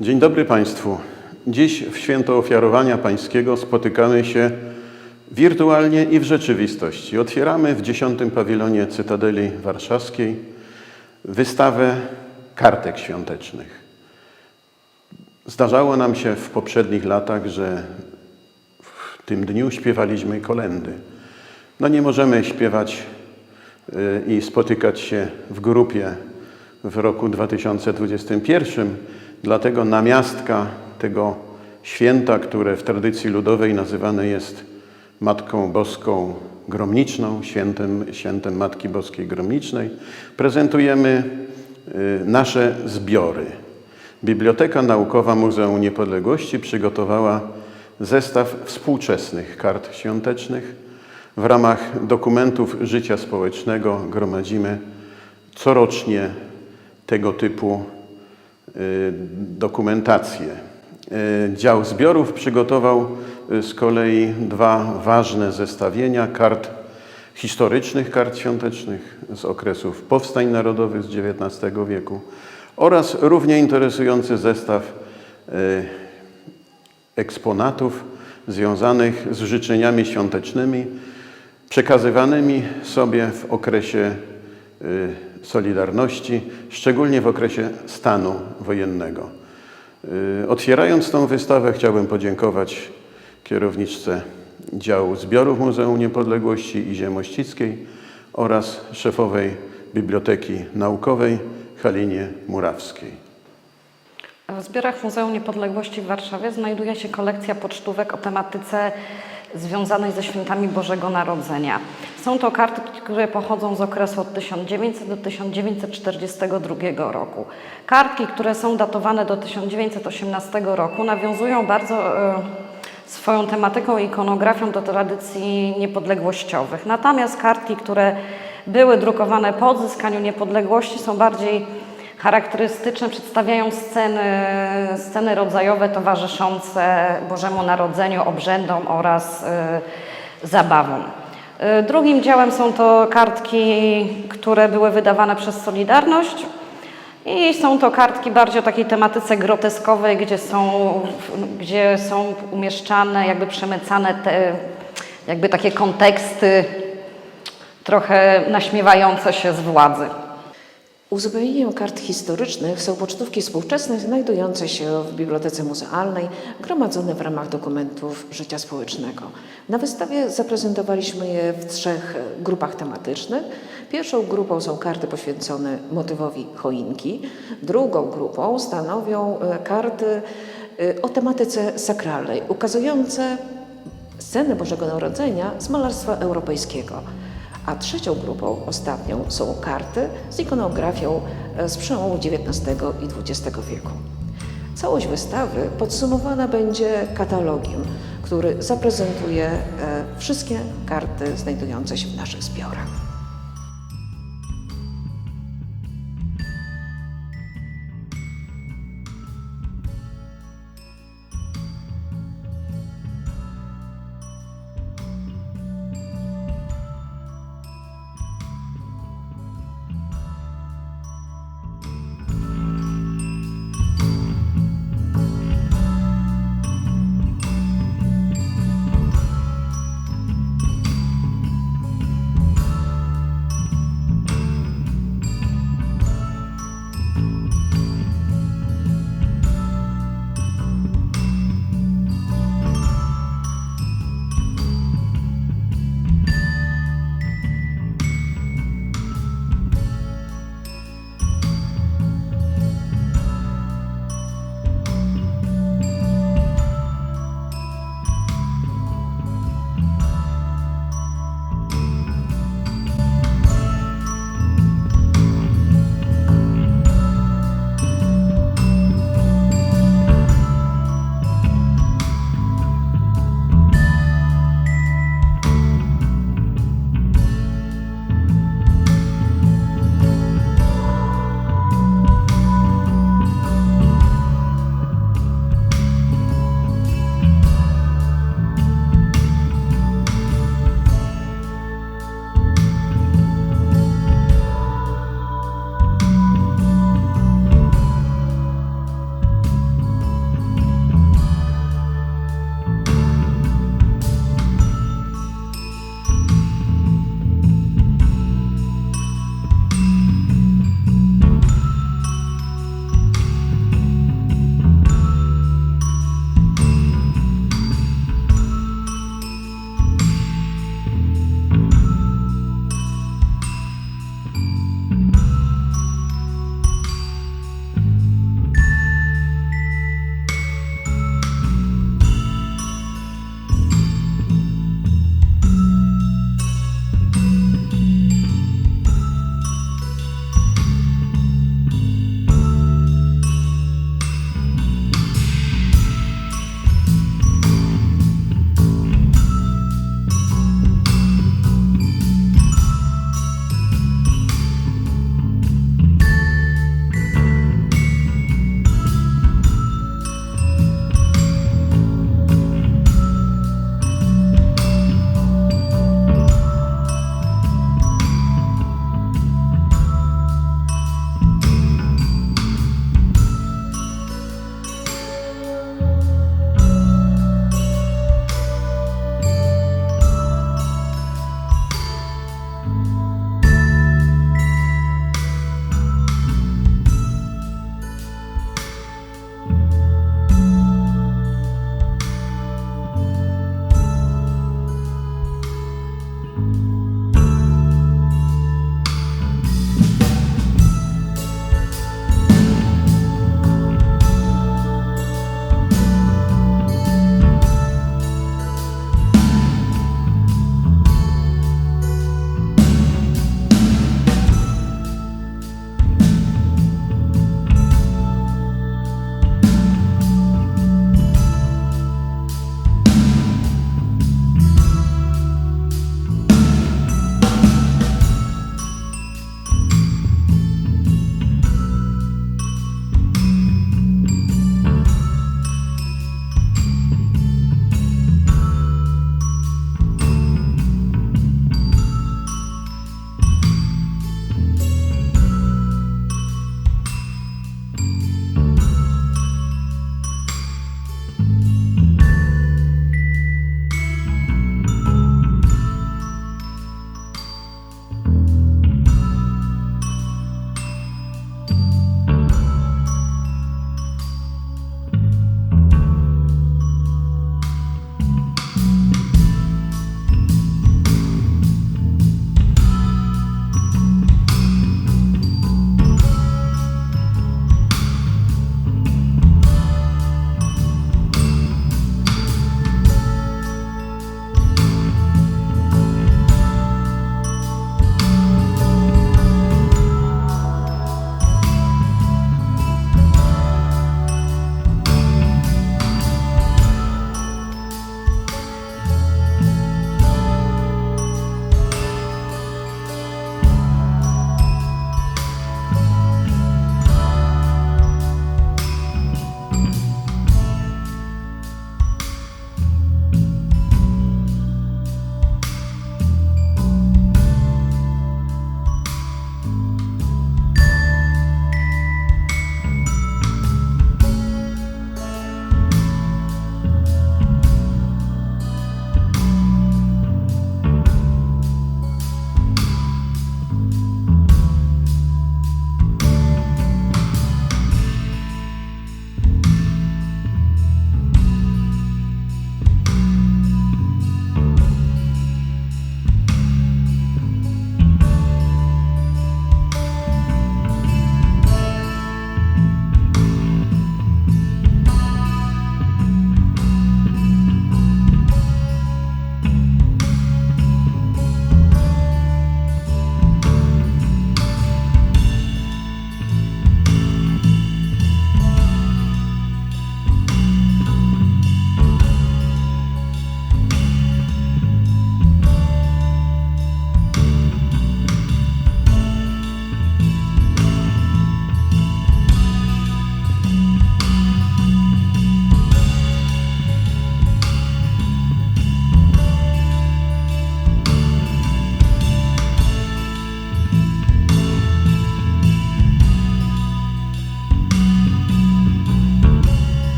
Dzień dobry Państwu. Dziś w święto ofiarowania pańskiego spotykamy się wirtualnie i w rzeczywistości. Otwieramy w dziesiątym pawilonie Cytadeli Warszawskiej wystawę kartek świątecznych. Zdarzało nam się w poprzednich latach, że w tym dniu śpiewaliśmy kolendy. No nie możemy śpiewać y, i spotykać się w grupie w roku 2021, dlatego namiastka tego święta, które w tradycji ludowej nazywane jest Matką Boską Gromniczną, świętem, świętem Matki Boskiej Gromnicznej, prezentujemy y, nasze zbiory. Biblioteka Naukowa Muzeum Niepodległości przygotowała zestaw współczesnych kart świątecznych. W ramach dokumentów życia społecznego gromadzimy corocznie tego typu dokumentację. Y, Dział zbiorów przygotował y, z kolei dwa ważne zestawienia kart historycznych kart świątecznych z okresów powstań narodowych z XIX wieku oraz równie interesujący zestaw y, eksponatów związanych z życzeniami świątecznymi przekazywanymi sobie w okresie y, Solidarności, szczególnie w okresie stanu wojennego. Y, Otwierając tą wystawę chciałbym podziękować kierowniczce działu zbiorów Muzeum Niepodległości Izie Mościckiej oraz szefowej Biblioteki Naukowej Halinie Murawskiej. W zbiorach Muzeum Niepodległości w Warszawie znajduje się kolekcja pocztówek o tematyce związanej ze świętami Bożego Narodzenia. Są to kartki, które pochodzą z okresu od 1900 do 1942 roku. Kartki, które są datowane do 1918 roku, nawiązują bardzo e, swoją tematyką i ikonografią do tradycji niepodległościowych. Natomiast kartki, które były drukowane po odzyskaniu niepodległości są bardziej charakterystyczne, przedstawiają sceny, sceny rodzajowe towarzyszące Bożemu Narodzeniu, obrzędom oraz y, zabawom. Y, Drugim działem są to kartki, które były wydawane przez Solidarność. I są to kartki bardziej o takiej tematyce groteskowej, gdzie są, gdzie są umieszczane, jakby przemycane te jakby takie konteksty trochę naśmiewające się z władzy. Uzupełnieniem kart historycznych są pocztówki współczesne znajdujące się w Bibliotece Muzealnej, gromadzone w ramach dokumentów życia społecznego. Na wystawie zaprezentowaliśmy je w trzech grupach tematycznych. Pierwszą grupą są karty poświęcone motywowi choinki, drugą grupą stanowią e, karty e, o tematyce sakralnej, ukazujące sceny Bożego Narodzenia z malarstwa europejskiego. A trzecią grupą, ostatnią, są karty z ikonografią e, z przełomu XIX i XX wieku. Całość wystawy podsumowana będzie katalogiem, który zaprezentuje e, wszystkie karty znajdujące się w naszych zbiorach.